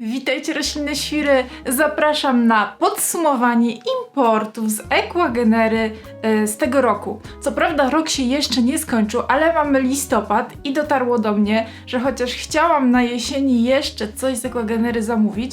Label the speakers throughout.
Speaker 1: Witajcie roślinne świry! Zapraszam na podsumowanie importów z Equagenery e, z tego roku. Co prawda rok się jeszcze nie skończył, ale mamy listopad i dotarło do mnie, że chociaż chciałam na jesieni jeszcze coś z Equagenery zamówić,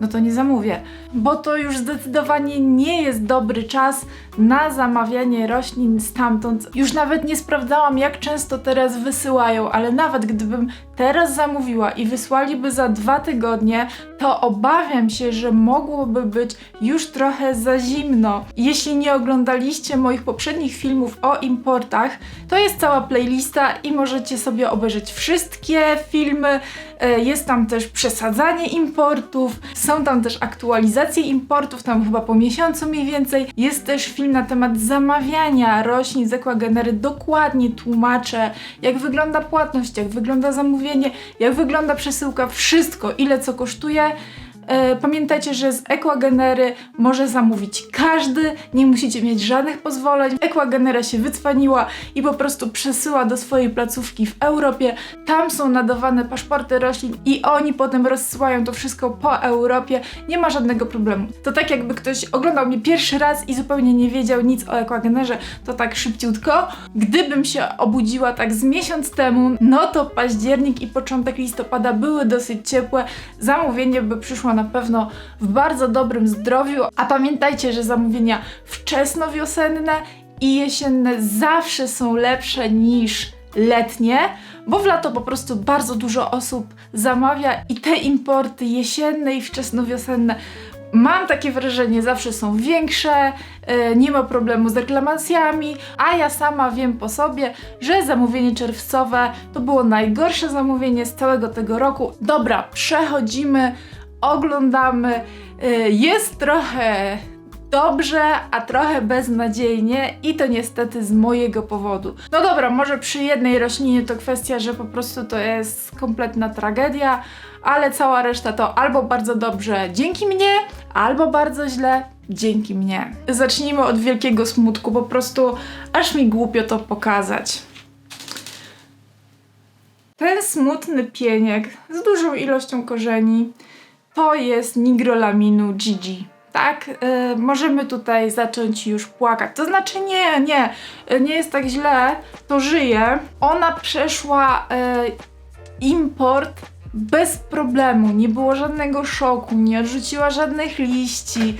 Speaker 1: no to nie zamówię, bo to już zdecydowanie nie jest dobry czas na zamawianie roślin stamtąd. Już nawet nie sprawdzałam, jak często teraz wysyłają, ale nawet gdybym teraz zamówiła i wysłaliby za dwa tygodnie, to obawiam się, że mogłoby być już trochę za zimno. Jeśli nie oglądaliście moich poprzednich filmów o importach, to jest cała playlista i możecie sobie obejrzeć wszystkie filmy. E, Jest tam też przesadzanie importów, są tam też aktualizacje importów, tam chyba po miesiącu mniej więcej. Jest też film na temat zamawiania roślin z Equagenery. Dokładnie tłumaczę, jak wygląda płatność, jak wygląda zamówienie, jak wygląda przesyłka, wszystko, ile co kosztuje. E, Pamiętajcie, że z Equagenery może zamówić każdy, nie musicie mieć żadnych pozwoleń. Equagenera się wycwaniła i po prostu przesyła do swojej placówki w Europie. Tam są nadawane paszporty roślin i oni potem rozsyłają to wszystko po Europie. Nie ma żadnego problemu. To tak jakby ktoś oglądał mnie pierwszy raz i zupełnie nie wiedział nic o Equagenerze, to tak szybciutko. Gdybym się obudziła tak z miesiąc temu, no to październik i początek listopada były dosyć ciepłe. Zamówienie by przyszło na pewno w bardzo dobrym zdrowiu, a pamiętajcie, że zamówienia wczesnowiosenne i jesienne zawsze są lepsze niż letnie, bo w lato po prostu bardzo dużo osób zamawia i te importy jesienne i wczesnowiosenne Mam takie wrażenie, zawsze są większe, e, nie ma problemu z reklamacjami, a ja sama wiem po sobie, że zamówienie czerwcowe to było najgorsze zamówienie z całego tego roku. Dobra, przechodzimy, oglądamy. E, Jest trochę dobrze, a trochę beznadziejnie i to niestety z mojego powodu. No dobra, może przy jednej roślinie to kwestia, że po prostu to jest kompletna tragedia, ale cała reszta to albo bardzo dobrze dzięki mnie, albo bardzo źle dzięki mnie. Zacznijmy od wielkiego smutku, po prostu aż mi głupio to pokazać. Ten smutny pieniek z dużą ilością korzeni to jest nigrolaminu Gigi. Tak, y, możemy tutaj zacząć już płakać. To znaczy nie, nie, nie jest tak źle, to żyje. Ona przeszła y, import bez problemu, nie było żadnego szoku, nie odrzuciła żadnych liści,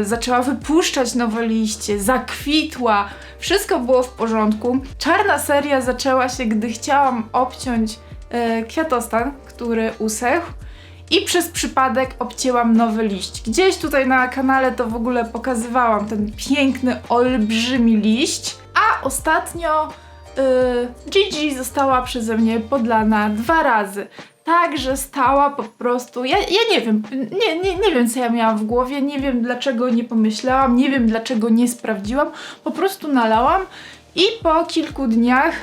Speaker 1: y, zaczęła wypuszczać nowe liście, zakwitła, wszystko było w porządku. Czarna seria zaczęła się, gdy chciałam obciąć y, kwiatostan, który usechł i przez przypadek obcięłam nowy liść. Gdzieś tutaj na kanale to w ogóle pokazywałam ten piękny, olbrzymi liść, a ostatnio yy, Gigi została przeze mnie podlana dwa razy. Tak, że stała po prostu. Ja, ja nie wiem, nie, nie, nie wiem co ja miałam w głowie, nie wiem dlaczego nie pomyślałam, nie wiem dlaczego nie sprawdziłam. Po prostu nalałam i po kilku dniach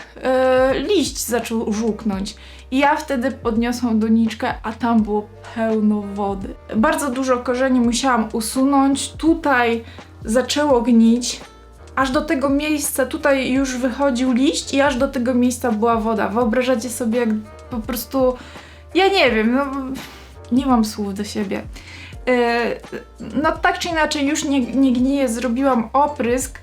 Speaker 1: yy, liść zaczął żółknąć. I ja wtedy podniosłam doniczkę, a tam było pełno wody. Bardzo dużo korzeni musiałam usunąć. Tutaj zaczęło gnić. Aż do tego miejsca, tutaj już wychodził liść i aż do tego miejsca była woda. Wyobrażacie sobie, jak po prostu... Ja nie wiem, no... Nie mam słów do siebie. Yy, no tak czy inaczej już nie, nie zrobiłam oprysk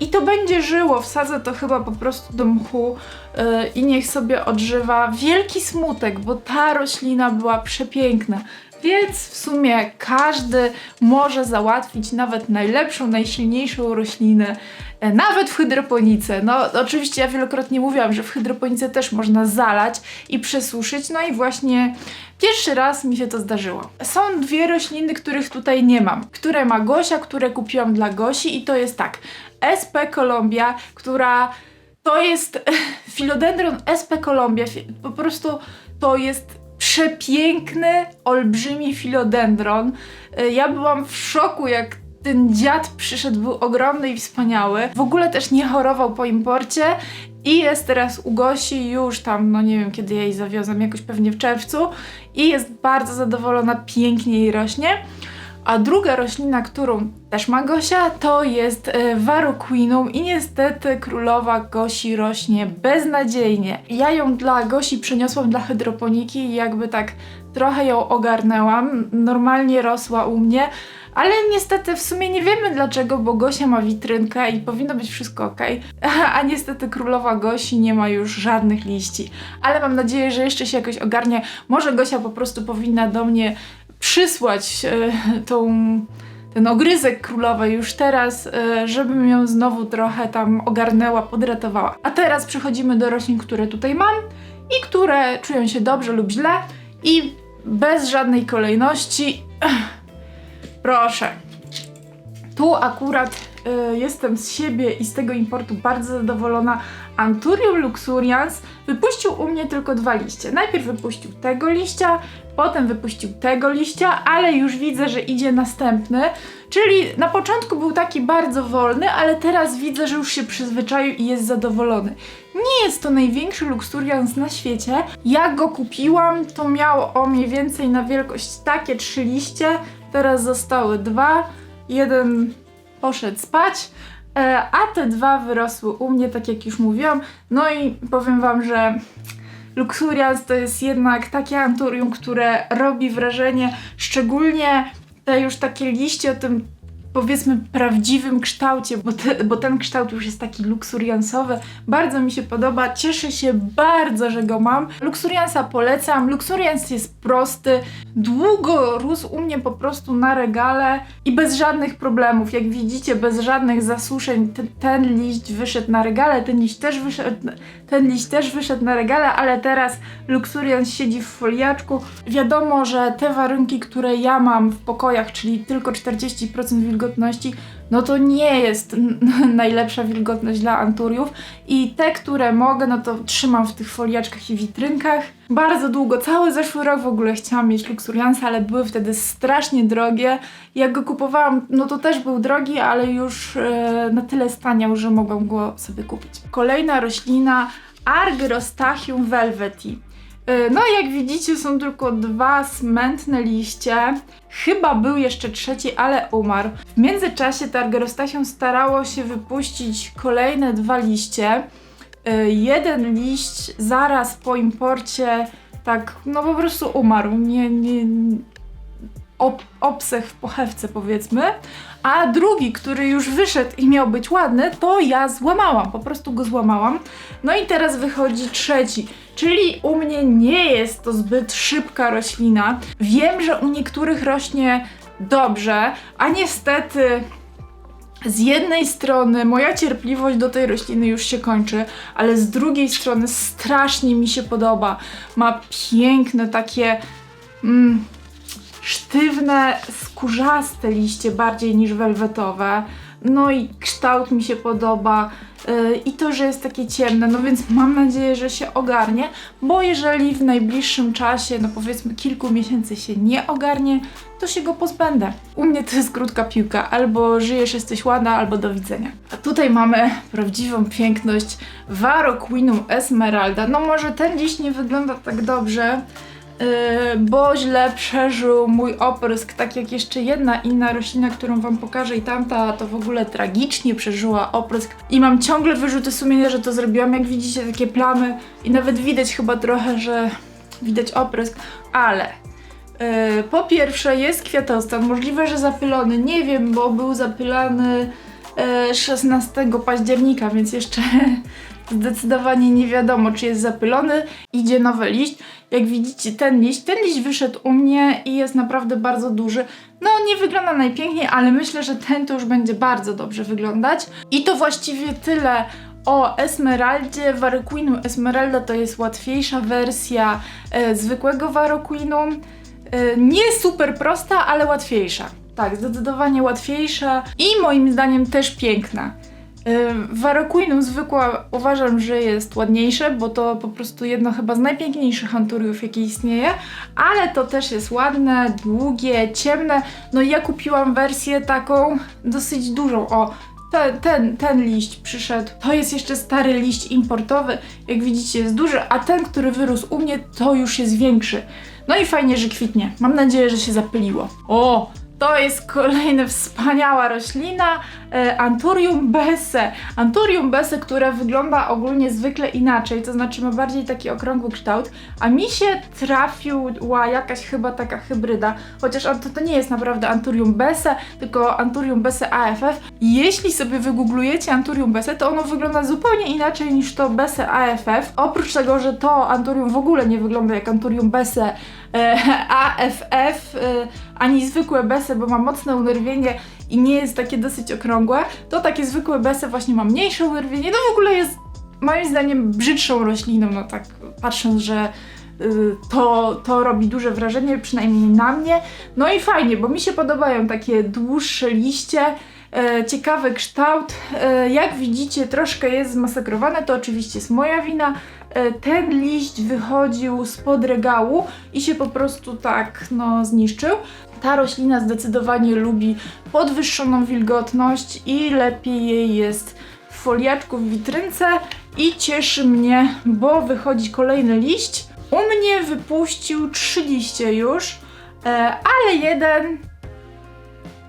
Speaker 1: i to będzie żyło. Wsadzę to chyba po prostu do mchu yy, i niech sobie odżywa. Wielki smutek, bo ta roślina była przepiękna. Więc w sumie każdy może załatwić nawet najlepszą, najsilniejszą roślinę, e, nawet w hydroponice. No oczywiście ja wielokrotnie mówiłam, że w hydroponice też można zalać i przesuszyć, no i właśnie pierwszy raz mi się to zdarzyło. Są dwie rośliny, których tutaj nie mam, które ma Gosia, które kupiłam dla Gosi i to jest tak, SP Columbia, która to jest Philodendron SP Columbia, po prostu to jest przepiękny, olbrzymi filodendron. Y, Ja byłam w szoku, jak ten dziad przyszedł, był ogromny i wspaniały. W ogóle też nie chorował po imporcie i jest teraz u Gosi już tam, no nie wiem kiedy ja jej zawiozłam, jakoś pewnie w czerwcu i jest bardzo zadowolona, pięknie jej rośnie. A druga roślina, którą też ma Gosia, to jest e, Varoquinum i niestety królowa Gosi rośnie beznadziejnie. Ja ją dla Gosi przeniosłam dla hydroponiki i jakby tak trochę ją ogarnęłam. Normalnie rosła u mnie, ale niestety w sumie nie wiemy dlaczego, bo Gosia ma witrynkę i powinno być wszystko ok. A niestety królowa Gosi nie ma już żadnych liści. Ale mam nadzieję, że jeszcze się jakoś ogarnie. Może Gosia po prostu powinna do mnie przysłać e, tą ten ogryzek królowej już teraz, e, żebym ją znowu trochę tam ogarnęła, podratowała. A teraz przechodzimy do roślin, które tutaj mam i które czują się dobrze lub źle i bez żadnej kolejności. Proszę. Tu akurat y, jestem z siebie i z tego importu bardzo zadowolona. Anturium luxurians wypuścił u mnie tylko dwa liście. Najpierw wypuścił tego liścia, potem wypuścił tego liścia, ale już widzę, że idzie następny. Czyli na początku był taki bardzo wolny, ale teraz widzę, że już się przyzwyczaił i jest zadowolony. Nie jest to największy luxurians na świecie. Jak go kupiłam, to miał o mniej więcej na wielkość takie trzy liście. Teraz zostały dwa. Jeden poszedł spać, e, a te dwa wyrosły u mnie, tak jak już mówiłam. No i powiem Wam, że Luxurians to jest jednak takie anturium, które robi wrażenie, szczególnie te już takie liście o tym powiedzmy prawdziwym kształcie, bo, te, bo ten kształt już jest taki luksuriansowy. Bardzo mi się podoba, cieszę się bardzo, że go mam. Luxuriansa polecam. Luxurians jest prosty, długo rósł u mnie po prostu na regale i bez żadnych problemów. Jak widzicie, bez żadnych zasuszeń. Ten, ten liść wyszedł na regale, ten liść też wyszedł, ten liść też wyszedł na regale, ale teraz Luxurians siedzi w foliaczku. Wiadomo, że te warunki, które ja mam w pokojach, czyli tylko 40% wilgotności, no to nie jest najlepsza wilgotność dla anturiów i te, które mogę, no to trzymam w tych foliaczkach i witrynkach. Bardzo długo, cały zeszły rok w ogóle chciałam mieć Luxuriansa, ale były wtedy strasznie drogie. Jak go kupowałam, no to też był drogi, ale już e, na tyle staniał, że mogłam go sobie kupić. Kolejna roślina Argyrostachium velveti. E, No, jak widzicie, są tylko dwa smętne liście. Chyba był jeszcze trzeci, ale umarł. W międzyczasie Targerostasium starało się wypuścić kolejne dwa liście. E, Jeden liść zaraz po imporcie tak, no po prostu umarł. Nie, nie, ob, obsech w pochewce powiedzmy, a drugi, który już wyszedł i miał być ładny, to ja złamałam, po prostu go złamałam. No i teraz wychodzi trzeci, czyli u mnie nie jest to zbyt szybka roślina. Wiem, że u niektórych rośnie dobrze, a niestety z jednej strony moja cierpliwość do tej rośliny już się kończy, ale z drugiej strony strasznie mi się podoba. Ma piękne takie mm, sztywne, skórzaste liście bardziej niż welwetowe. No i kształt mi się podoba yy, i to, że jest takie ciemne, no więc mam nadzieję, że się ogarnie, bo jeżeli w najbliższym czasie, no powiedzmy kilku miesięcy się nie ogarnie, to się go pozbędę. U mnie to jest krótka piłka, albo żyjesz, jesteś ładna, albo do widzenia. A tutaj mamy prawdziwą piękność Varroquinum esmeralda. No może ten dziś nie wygląda tak dobrze, bo źle przeżył mój oprysk, tak jak jeszcze jedna inna roślina, którą wam pokażę i tamta to w ogóle tragicznie przeżyła oprysk. I mam ciągle wyrzuty sumienia, że to zrobiłam, jak widzicie takie plamy i nawet widać chyba trochę, że widać oprysk, ale yy, po pierwsze jest kwiatostan, możliwe, że zapylony, nie wiem, bo był zapylany yy, 16 października, więc jeszcze zdecydowanie nie wiadomo, czy jest zapylony. Idzie nowy liść. Jak widzicie, ten liść, ten liść wyszedł u mnie i jest naprawdę bardzo duży. No, nie wygląda najpiękniej, ale myślę, że ten to już będzie bardzo dobrze wyglądać. I to właściwie tyle o Esmeraldzie. Varroquinum Esmeralda to jest łatwiejsza wersja e, zwykłego Varroquinum. E, nie super prosta, ale łatwiejsza. Tak, zdecydowanie łatwiejsza i moim zdaniem też piękna. Varroquinum zwykła uważam, że jest ładniejsze, bo to po prostu jedno chyba z najpiękniejszych anturiów, jakie istnieje, ale to też jest ładne, długie, ciemne. No i ja kupiłam wersję taką dosyć dużą. O, ten, ten, ten liść przyszedł. To jest jeszcze stary liść importowy. Jak widzicie, jest duży, a ten, który wyrósł u mnie, to już jest większy. No i fajnie, że kwitnie. Mam nadzieję, że się zapyliło. O, To jest kolejna wspaniała roślina, e, Anturium besse. Anturium besse, które wygląda ogólnie zwykle inaczej, to znaczy ma bardziej taki okrągły kształt, a mi się trafiła jakaś chyba taka hybryda, chociaż to, to nie jest naprawdę Anturium besse, tylko Anturium besse AFF. Jeśli sobie wygooglujecie Anturium besse, to ono wygląda zupełnie inaczej niż to besse AFF. Oprócz tego, że to Anturium w ogóle nie wygląda jak Anturium besse e, AFF, e, ani zwykłe bese, bo ma mocne unerwienie i nie jest takie dosyć okrągłe, to takie zwykłe bese właśnie ma mniejsze unerwienie, no w ogóle jest moim zdaniem brzydszą rośliną, no tak patrząc, że y, to, to robi duże wrażenie, przynajmniej na mnie. No i fajnie, bo mi się podobają takie dłuższe liście, e, ciekawy kształt. E, jak widzicie, troszkę jest zmasakrowane, to oczywiście jest moja wina. E, ten liść wychodził spod regału i się po prostu tak no, zniszczył. Ta roślina zdecydowanie lubi podwyższoną wilgotność i lepiej jej jest w foliaczku w witrynce i cieszy mnie, bo wychodzi kolejny liść. U mnie wypuścił trzy liście już, e, ale jeden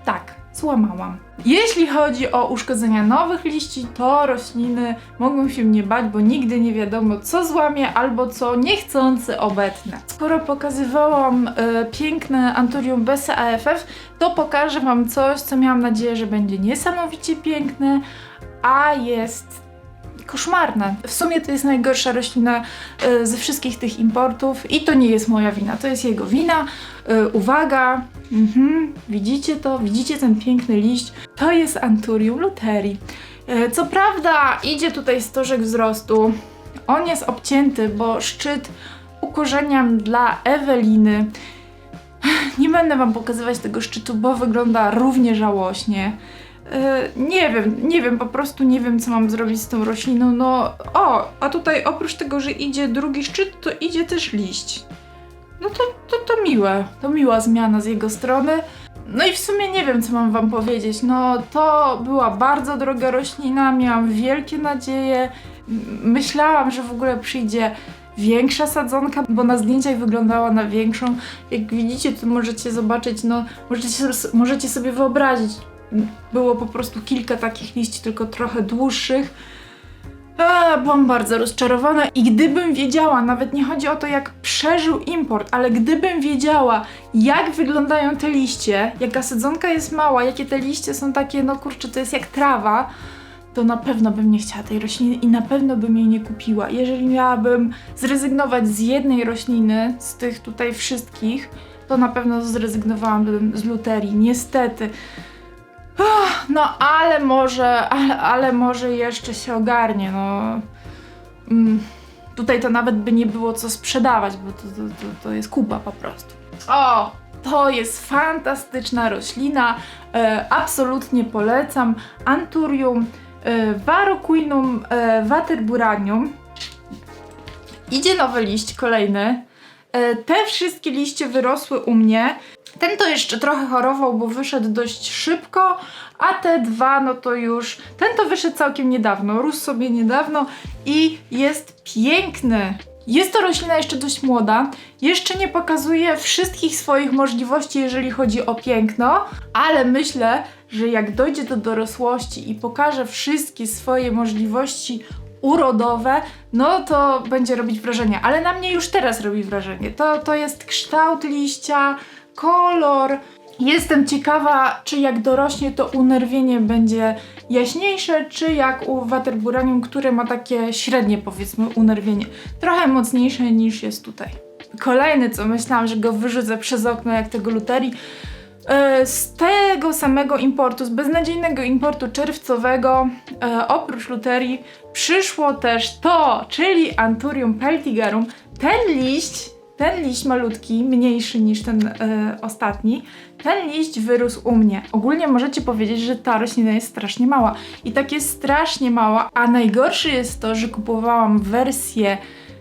Speaker 1: tak, złamałam. Jeśli chodzi o uszkodzenia nowych liści, to rośliny mogą się nie bać, bo nigdy nie wiadomo, co złamie albo co niechcący obetnę. Skoro pokazywałam e, piękne Anturium Besse AFF, to pokażę Wam coś, co miałam nadzieję, że będzie niesamowicie piękne, a jest koszmarne. W sumie to jest najgorsza roślina e, ze wszystkich tych importów i to nie jest moja wina, to jest jego wina. E, uwaga, mhm, widzicie to? Widzicie ten piękny liść? To jest Anturium luterii. E, co prawda idzie tutaj stożek wzrostu, on jest obcięty, bo szczyt ukorzeniam dla Eweliny. Nie będę Wam pokazywać tego szczytu, bo wygląda równie żałośnie. E, nie wiem, nie wiem, po prostu nie wiem, co mam zrobić z tą rośliną. No, o, a tutaj oprócz tego, że idzie drugi szczyt, to idzie też liść. No to, to, to miłe, to miła zmiana z jego strony. No i w sumie nie wiem, co mam wam powiedzieć. No, to była bardzo droga roślina, miałam wielkie nadzieje. Myślałam, że w ogóle przyjdzie większa sadzonka, bo na zdjęciach wyglądała na większą. Jak widzicie, to możecie zobaczyć, no, możecie, możecie sobie wyobrazić, było po prostu kilka takich liści, tylko trochę dłuższych. A, byłam bardzo rozczarowana i gdybym wiedziała, nawet nie chodzi o to, jak przeżył import, ale gdybym wiedziała, jak wyglądają te liście, jaka sadzonka jest mała, jakie te liście są takie, no kurczę, to jest jak trawa, to na pewno bym nie chciała tej rośliny i na pewno bym jej nie kupiła. Jeżeli miałabym zrezygnować z jednej rośliny, z tych tutaj wszystkich, to na pewno zrezygnowałabym z luterii. Niestety. No ale może, ale, ale może jeszcze się ogarnie, no. Mm, tutaj to nawet by nie było co sprzedawać, bo to, to, to, to jest kupa po prostu. O, to jest fantastyczna roślina, e, absolutnie polecam. Anturium e, Varoquinum e, waterburanium. Idzie nowy liść, kolejny. E, te wszystkie liście wyrosły u mnie. Ten to jeszcze trochę chorował, bo wyszedł dość szybko, a te dwa, no to już. Ten to wyszedł całkiem niedawno, rósł sobie niedawno i jest piękny. Jest to roślina jeszcze dość młoda, jeszcze nie pokazuje wszystkich swoich możliwości, jeżeli chodzi o piękno, ale myślę, że jak dojdzie do dorosłości i pokaże wszystkie swoje możliwości urodowe, no to będzie robić wrażenie. Ale na mnie już teraz robi wrażenie. To, to jest kształt liścia, kolor. Jestem ciekawa, czy jak dorośnie, to unerwienie będzie jaśniejsze, czy jak u Waterburanium, które ma takie średnie, powiedzmy, unerwienie. Trochę mocniejsze niż jest tutaj. Kolejny, co myślałam, że go wyrzucę przez okno, jak tego luterii, E, z tego samego importu, z beznadziejnego importu czerwcowego, e, oprócz luterii, przyszło też to, czyli Anturium peltigerum. Ten liść, ten liść malutki, mniejszy niż ten e, ostatni, ten liść wyrósł u mnie. Ogólnie możecie powiedzieć, że ta roślina jest strasznie mała. I tak jest strasznie mała, a najgorsze jest to, że kupowałam wersję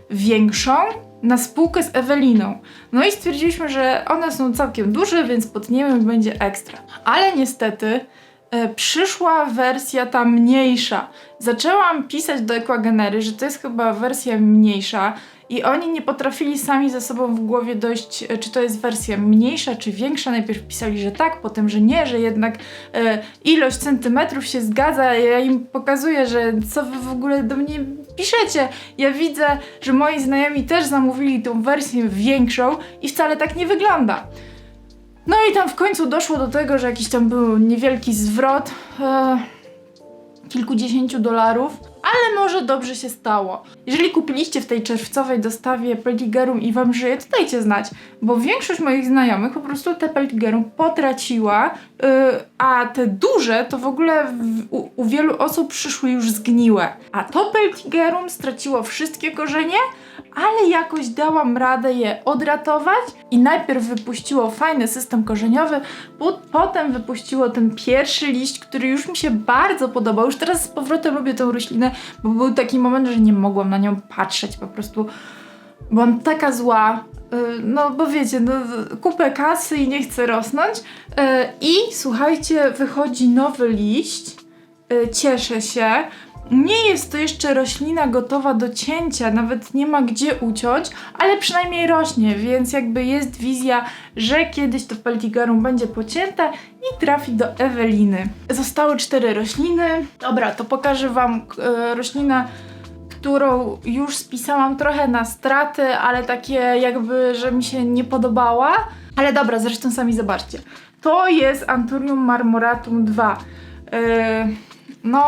Speaker 1: większą, na spółkę z Eweliną. No i stwierdziliśmy, że one są całkiem duże, więc potniemy będzie ekstra. Ale niestety e, przyszła wersja ta mniejsza. Zaczęłam pisać do Equagenery, że to jest chyba wersja mniejsza I oni nie potrafili sami ze sobą w głowie dojść, e, czy to jest wersja mniejsza, czy większa. Najpierw pisali, że tak, potem, że nie, że jednak e, ilość centymetrów się zgadza. Ja im pokazuję, że co wy w ogóle do mnie piszecie. Ja widzę, że moi znajomi też zamówili tą wersję większą i wcale tak nie wygląda. No i tam w końcu doszło do tego, że jakiś tam był niewielki zwrot. E, kilkudziesięciu dolarów, ale może dobrze się stało. Jeżeli kupiliście w tej czerwcowej dostawie Peltigerum i wam żyje, to dajcie znać, bo większość moich znajomych po prostu te Peltigerum potraciła, yy, a te duże to w ogóle w, u, u wielu osób przyszły już zgniłe. A to Peltigerum straciło wszystkie korzenie, ale jakoś dałam radę je odratować i najpierw wypuściło fajny system korzeniowy, po, potem wypuściło ten pierwszy liść, który już mi się bardzo podobał. Już teraz z powrotem lubię tę roślinę, bo był taki moment, że nie mogłam na nią patrzeć, po prostu byłam taka zła. Yy, No, bo wiecie, no, kupę kasy i nie chcę rosnąć. Yy, I słuchajcie, wychodzi nowy liść. Yy, Cieszę się. Nie jest to jeszcze roślina gotowa do cięcia, nawet nie ma gdzie uciąć, ale przynajmniej rośnie, więc jakby jest wizja, że kiedyś to Peltigerum będzie pocięte i trafi do Eweliny. Zostały cztery rośliny. Dobra, to pokażę Wam e, roślinę, którą już spisałam trochę na straty, ale takie jakby, że mi się nie podobała. Ale dobra, zresztą sami zobaczcie. To jest Anthurium marmoratum 2. Yy, no,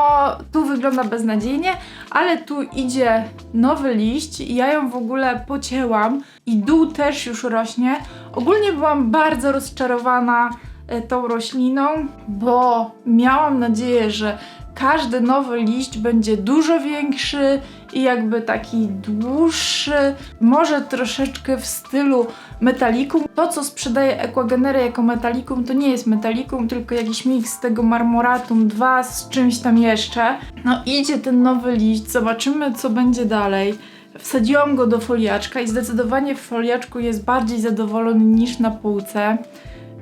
Speaker 1: tu wygląda beznadziejnie, ale tu idzie nowy liść i ja ją w ogóle pocięłam i dół też już rośnie. Ogólnie byłam bardzo rozczarowana e, tą rośliną, bo miałam nadzieję, że każdy nowy liść będzie dużo większy i jakby taki dłuższy, może troszeczkę w stylu metalikum. To, co sprzedaje Equagenery jako metalikum, to nie jest metalikum, tylko jakiś miks tego marmoratum 2 z czymś tam jeszcze. No idzie ten nowy liść, zobaczymy co będzie dalej. Wsadziłam go do foliaczka i zdecydowanie w foliaczku jest bardziej zadowolony niż na półce.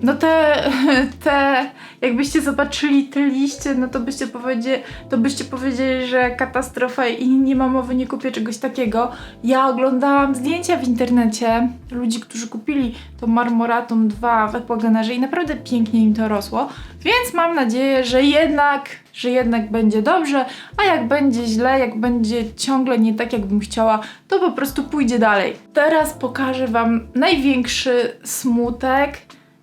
Speaker 1: No te, te, jakbyście zobaczyli te liście, no to byście, powiedzieli, to byście powiedzieli, że katastrofa i nie ma mowy, nie kupię czegoś takiego. Ja oglądałam zdjęcia w internecie ludzi, którzy kupili to Marmoratum 2 w Equagenerze i naprawdę pięknie im to rosło, więc mam nadzieję, że jednak, że jednak będzie dobrze, a jak będzie źle, jak będzie ciągle nie tak, jakbym chciała, to po prostu pójdzie dalej. Teraz pokażę Wam największy smutek,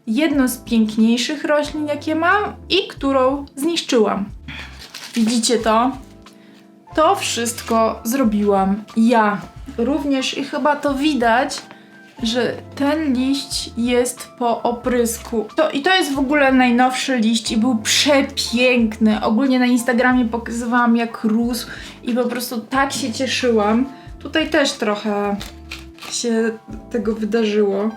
Speaker 1: jedną z piękniejszych roślin, jakie mam i którą zniszczyłam. Widzicie to? To wszystko zrobiłam ja. Również i chyba to widać, że ten liść jest po oprysku. To, I to jest w ogóle najnowszy liść i był przepiękny. Ogólnie na Instagramie pokazywałam jak rósł i po prostu tak się cieszyłam. Tutaj też trochę się tego wydarzyło.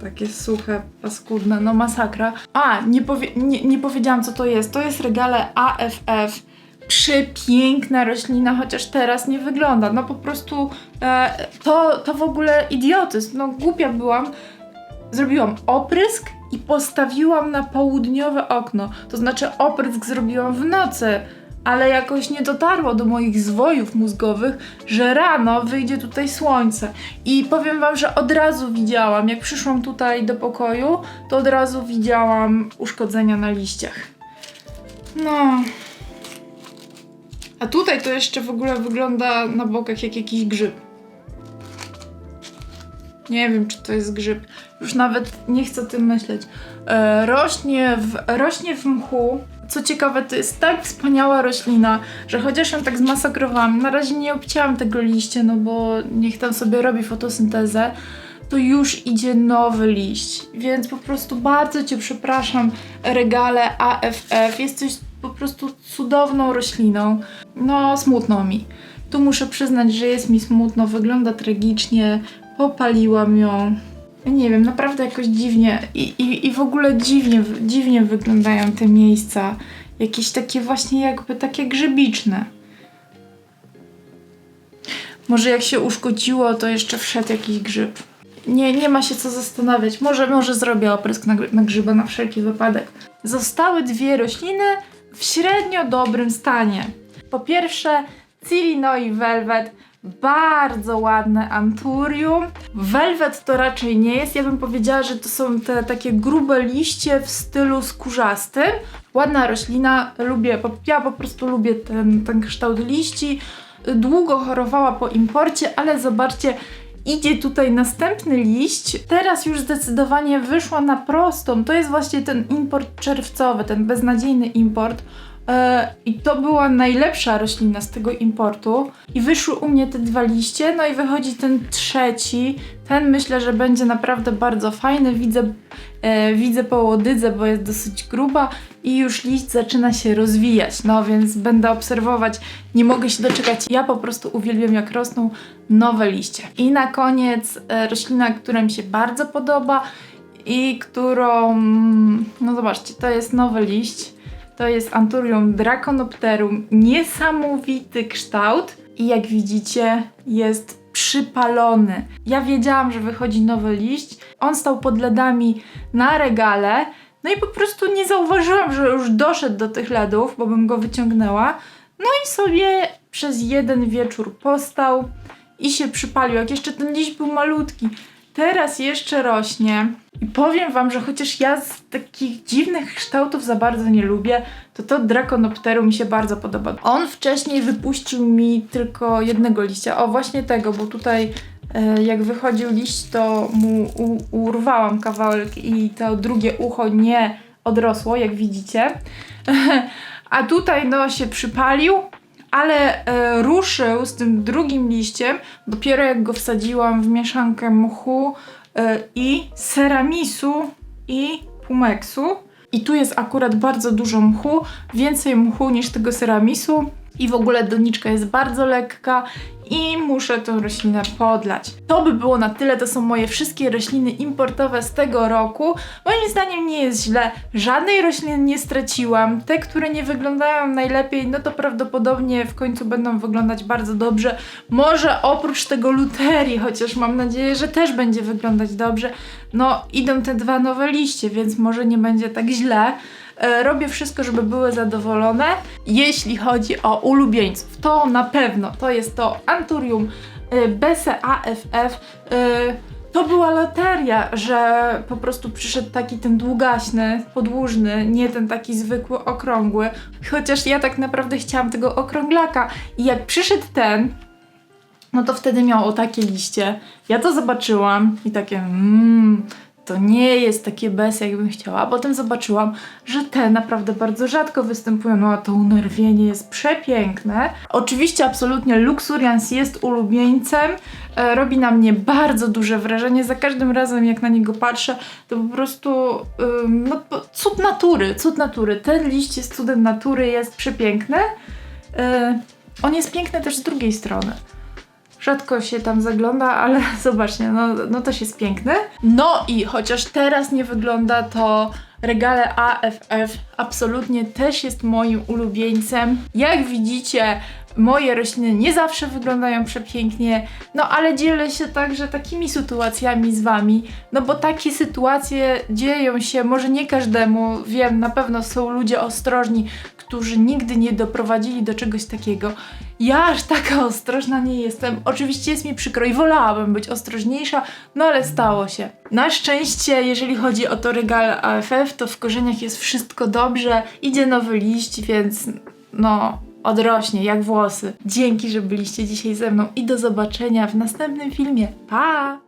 Speaker 1: Takie suche, paskudne, no masakra. A, nie, powie- nie, nie powiedziałam co to jest. To jest regale AFF. Przepiękna roślina, chociaż teraz nie wygląda. No po prostu e, to, to w ogóle idiotyzm. No głupia byłam. Zrobiłam oprysk i postawiłam na południowe okno. To znaczy oprysk zrobiłam w nocy, ale jakoś nie dotarło do moich zwojów mózgowych, że rano wyjdzie tutaj słońce. I powiem wam, że od razu widziałam, jak przyszłam tutaj do pokoju, to od razu widziałam uszkodzenia na liściach. No. A tutaj to jeszcze w ogóle wygląda na bokach jak jakiś grzyb. Nie wiem, czy to jest grzyb. Już nawet nie chcę o tym myśleć. E, rośnie, w, rośnie w mchu. Co ciekawe, to jest tak wspaniała roślina, że chociaż ją tak zmasakrowałam, na razie nie obcięłam tego liścia, no bo niech tam sobie robi fotosyntezę, to już idzie nowy liść. Więc po prostu bardzo Cię przepraszam, regale AFF. Jesteś po prostu cudowną rośliną. No, smutno mi. Tu muszę przyznać, że jest mi smutno, wygląda tragicznie, popaliłam ją. Nie wiem, naprawdę jakoś dziwnie i, i, i w ogóle dziwnie, dziwnie wyglądają te miejsca. Jakieś takie właśnie jakby takie grzybiczne. Może jak się uszkodziło, to jeszcze wszedł jakiś grzyb. Nie, nie ma się co zastanawiać. Może, może zrobię oprysk na, na grzyba na wszelki wypadek. Zostały dwie rośliny w średnio dobrym stanie. Po pierwsze, Cilinoi Velvet. Bardzo ładne anturium. Velvet to raczej nie jest. Ja bym powiedziała, że to są te takie grube liście w stylu skórzastym. Ładna roślina, lubię, ja po prostu lubię ten, ten kształt liści. Długo chorowała po imporcie, ale zobaczcie, idzie tutaj następny liść. Teraz już zdecydowanie wyszła na prostą. To jest właśnie ten import czerwcowy, ten beznadziejny import. E, I to była najlepsza roślina z tego importu. I wyszły u mnie te dwa liście, no i wychodzi ten trzeci. Ten myślę, że będzie naprawdę bardzo fajny. Widzę, e, widzę po łodydze, bo jest dosyć gruba i już liść zaczyna się rozwijać. No więc będę obserwować. Nie mogę się doczekać. Ja po prostu uwielbiam, jak rosną nowe liście. I na koniec e, roślina, która mi się bardzo podoba i którą. No zobaczcie, to jest nowy liść. To jest Anturium Draconopterum. Niesamowity kształt i jak widzicie jest przypalony. Ja wiedziałam, że wychodzi nowy liść. On stał pod ledami na regale. No i po prostu nie zauważyłam, że już doszedł do tych ledów, bo bym go wyciągnęła. No i sobie przez jeden wieczór postał i się przypalił. Jak jeszcze ten liść był malutki. Teraz jeszcze rośnie. I powiem wam, że chociaż ja z takich dziwnych kształtów za bardzo nie lubię, to to Draconopteru mi się bardzo podoba. On wcześniej wypuścił mi tylko jednego liścia. O, właśnie tego, bo tutaj e, jak wychodził liść, to mu urwałam kawałek i to drugie ucho nie odrosło, jak widzicie. A tutaj no się przypalił, ale e, ruszył z tym drugim liściem dopiero jak go wsadziłam w mieszankę mchu e, i ceramisu i pumeksu. I tu jest akurat bardzo dużo mchu, więcej mchu niż tego ceramisu. I w ogóle doniczka jest bardzo lekka i muszę tą roślinę podlać. To by było na tyle, to są moje wszystkie rośliny importowe z tego roku. Moim zdaniem nie jest źle, żadnej rośliny nie straciłam. Te, które nie wyglądają najlepiej, no to prawdopodobnie w końcu będą wyglądać bardzo dobrze. Może oprócz tego luterii, chociaż mam nadzieję, że też będzie wyglądać dobrze. No idą te dwa nowe liście, więc może nie będzie tak źle. E, Robię wszystko, żeby były zadowolone. Jeśli chodzi o ulubieńców, to na pewno to jest to Anturium e, Bese AFF. E, To była loteria, że po prostu przyszedł taki ten długaśny, podłużny, nie ten taki zwykły, okrągły. Chociaż ja tak naprawdę chciałam tego okrąglaka. I jak przyszedł ten, no to wtedy miał o takie liście. Ja to zobaczyłam i takie, mmm, to nie jest takie bez, jakbym chciała. Potem zobaczyłam, że te naprawdę bardzo rzadko występują, no a to unerwienie jest przepiękne. Oczywiście absolutnie Luxurians jest ulubieńcem, e, robi na mnie bardzo duże wrażenie. Za każdym razem jak na niego patrzę, to po prostu no, cud natury, cud natury. Ten liść jest cudem natury, jest przepiękny. E, on jest piękny też z drugiej strony. Rzadko się tam zagląda, ale zobaczcie, no, no też jest piękny. No i chociaż teraz nie wygląda to regale AFF absolutnie też jest moim ulubieńcem. Jak widzicie, moje rośliny nie zawsze wyglądają przepięknie, no ale dzielę się także takimi sytuacjami z wami, no bo takie sytuacje dzieją się może nie każdemu, wiem, na pewno są ludzie ostrożni, którzy nigdy nie doprowadzili do czegoś takiego. Ja aż taka ostrożna nie jestem. Oczywiście jest mi przykro i wolałabym być ostrożniejsza, no ale stało się. Na szczęście, jeżeli chodzi o to regale AFF, to w korzeniach jest wszystko dobrze, idzie nowy liść, więc no odrośnie jak włosy. Dzięki, że byliście dzisiaj ze mną i do zobaczenia w następnym filmie. Pa!